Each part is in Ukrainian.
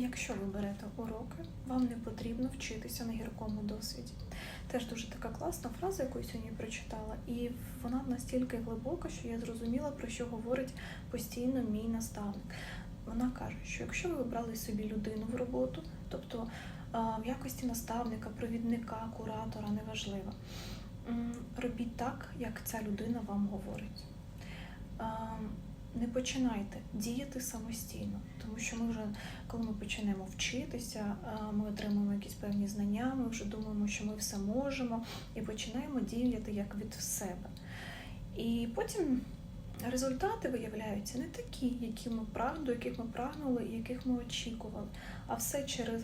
Якщо ви берете уроки, вам не потрібно вчитися на гіркому досвіді. Теж дуже така класна фраза, яку я сьогодні прочитала, і вона настільки глибока, що я зрозуміла, про що говорить постійно мій наставник. Вона каже, що якщо ви вибрали собі людину в роботу, тобто в якості наставника, провідника, куратора, неважливо, робіть так, як ця людина вам говорить. Не починайте діяти самостійно, тому що ми вже, коли ми почнемо вчитися, ми отримуємо якісь певні знання, ми вже думаємо, що ми все можемо, і починаємо діяти як від себе. І потім результати виявляються не такі, які ми до яких ми прагнули яких ми очікували, а все через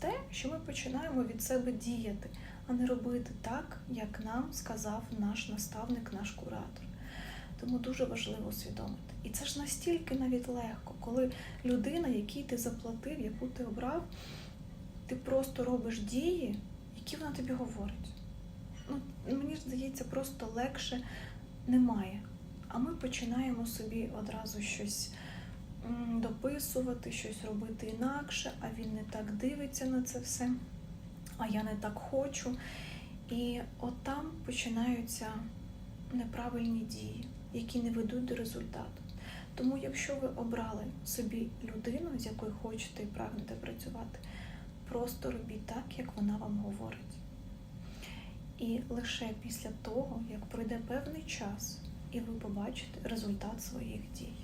те, що ми починаємо від себе діяти, а не робити так, як нам сказав наш наставник, наш куратор. Тому дуже важливо усвідомити. І це ж настільки навіть легко, коли людина, якій ти заплатив, яку ти обрав, ти просто робиш дії, які вона тобі говорить. Ну, мені здається, просто легше немає. А ми починаємо собі одразу щось дописувати, щось робити інакше, а він не так дивиться на це все, а я не так хочу. І от там починаються неправильні дії, які не ведуть до результату. Тому, якщо ви обрали собі людину, з якою хочете і прагнете працювати, просто робіть так, як вона вам говорить. І лише після того, як пройде певний час, і ви побачите результат своїх дій.